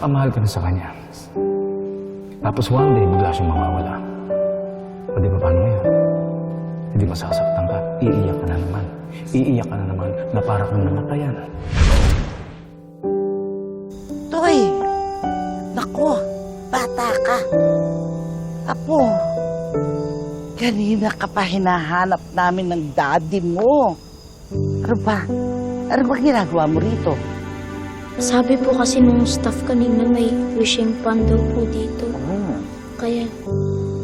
Napamahal ka na sa kanya. Tapos one day, bigla siyang mawawala. O di ba paano ngayon? Hindi masasaktan ka. Iiyak ka na naman. Iiyak ka na naman na para kang namatayan. Toy! Nako, bata ka. Apo, kanina ka pa hinahanap namin ng daddy mo. Ano ba? Ano ba ginagawa mo rito? Sabi po kasi nung staff kanina may wishing pan daw po dito. Oh, Kaya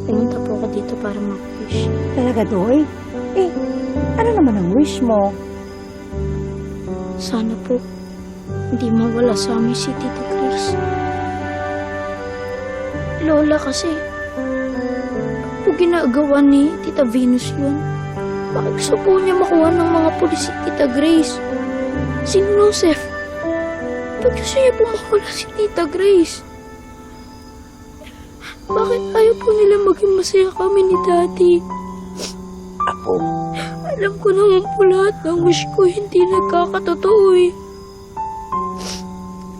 pumunta po ako dito para mag-wish. Talaga, Doy? Eh, ano naman ang wish mo? Sana po hindi mawala sa amin si Tita Chris. Lola kasi, po ginagawa ni Tita Venus yun. Bakit gusto po niya makuha ng mga pulis si Tita Grace? Si Joseph. Bakit gusto niya po makawala si Tita Grace? Bakit ayaw po nila maging masaya kami ni Daddy? Apo, Alam ko naman po lahat ng wish ko hindi nagkakatotoo eh.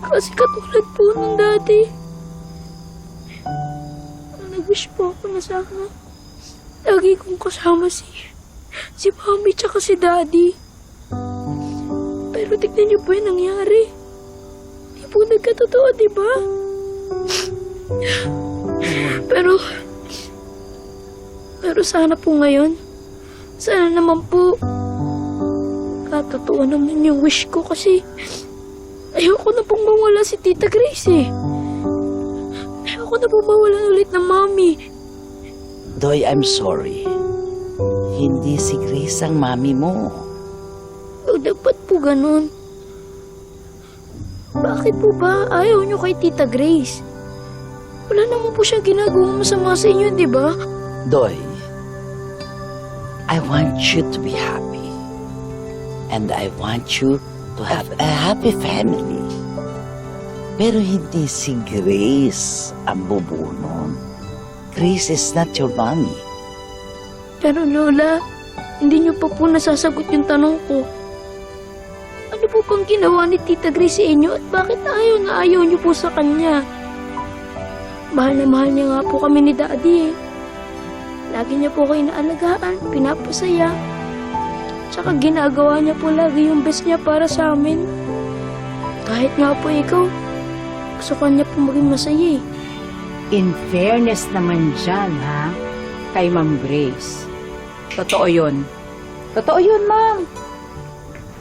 Kasi katulad po nung dati. Nag-wish po ako na sana. Lagi kong kasama si... si mami tsaka si daddy. Pero tignan niyo po yung nangyari. Po nagkatotoo, di ba? Pero... Pero sana po ngayon, sana naman po, katotoo naman yung wish ko kasi ayoko na pong mawala si Tita Grace eh. Ayoko na pong mawalan ulit ng mami. Doy, I'm sorry. Hindi si Grace ang mami mo. O dapat po ganun. Bakit po ba ayaw nyo kay Tita Grace? Wala naman po siya ginagawang masama sa inyo, di ba? Doy, I want you to be happy. And I want you to have a happy family. Pero hindi si Grace ang bubunong. Grace is not your mommy. Pero Lola, hindi niyo pa po nasasagot yung tanong ko. Ano po bang ginawa ni Tita Grace sa inyo at bakit ayaw na ayaw niyo po sa kanya? Mahal na mahal niya nga po kami ni Daddy eh. Lagi niya po kayo inaalagaan, pinapasaya. Tsaka ginagawa niya po lagi yung best niya para sa amin. Kahit nga po ikaw, gusto ka niya po maging masaya eh. In fairness naman dyan, ha? Kay Ma'am Grace. Totoo yun. Totoo yun, Ma'am.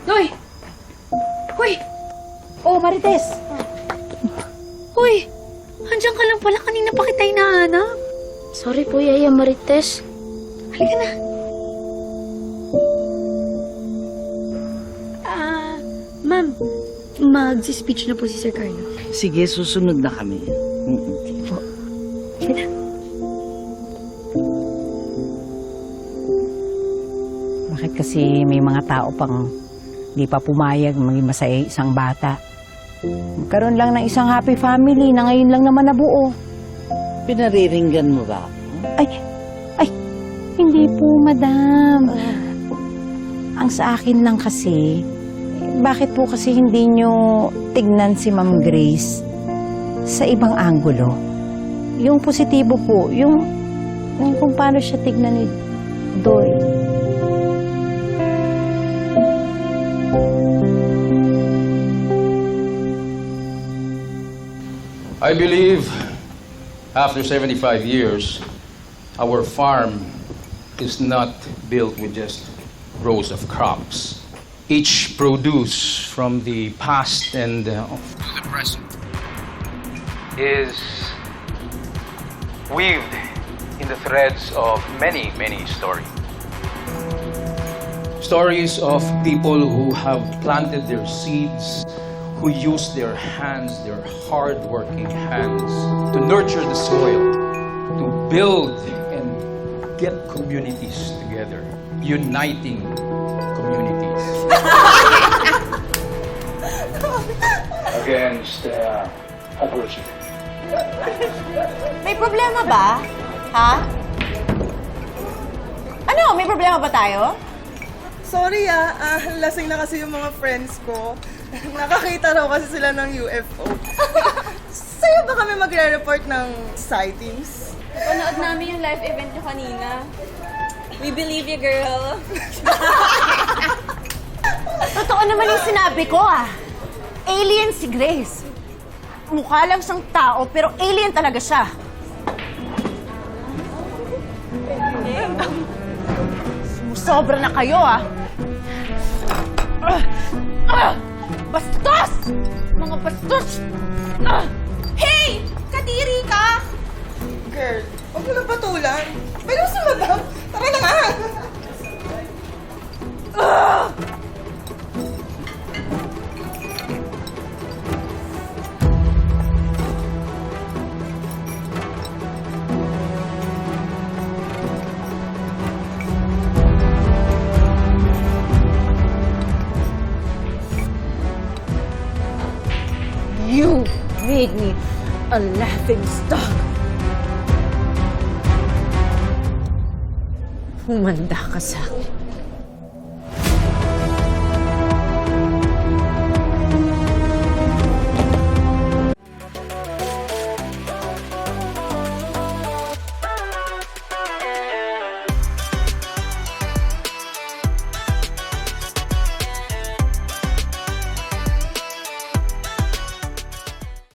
Doy! Hoy! Oh, Marites! Uy, andyan ka lang pala. Kanina pa kita hinahanap. Sorry po, Yaya Marites. Halika na. Ah, ma'am, mag-speech na po si Sir Carlo. Sige, susunod na kami. Mm-mm. Bakit kasi may mga tao pang di pa pumayag maging masaya isang bata? Magkaroon lang ng isang happy family na ngayon lang naman nabuo. Pinariringgan mo ba? Ay, ay, hindi po, madam. Ang sa akin lang kasi, bakit po kasi hindi nyo tignan si Ma'am Grace sa ibang anggulo? Yung positibo po, yung, yung kung paano siya tignan ni Doy. I believe after 75 years, our farm is not built with just rows of crops. Each produce from the past and uh, to the present is weaved in the threads of many, many stories. Stories of people who have planted their seeds, who use their hands, their hard-working hands, to nurture the soil, to build and get communities together, uniting communities. Against uh, oppression. May problema ba? Ha? Ano? May problema ba tayo? Sorry ah, ah, lasing na kasi yung mga friends ko. Nakakita raw kasi sila ng UFO. kaya ba kami magre-report ng sightings? Panood namin yung live event nyo kanina. We believe you, girl. Totoo naman yung sinabi ko ah. Alien si Grace. Mukha lang siyang tao, pero alien talaga siya. Sumusobra na kayo ah. Ah! Ah! Bastos! Mga bastos! Ah! Hey! Kadiri ka! Girl, huwag mo na patulan. Pero si madam, tara na nga. Made me a laughing stock. Humanda ka sa akin.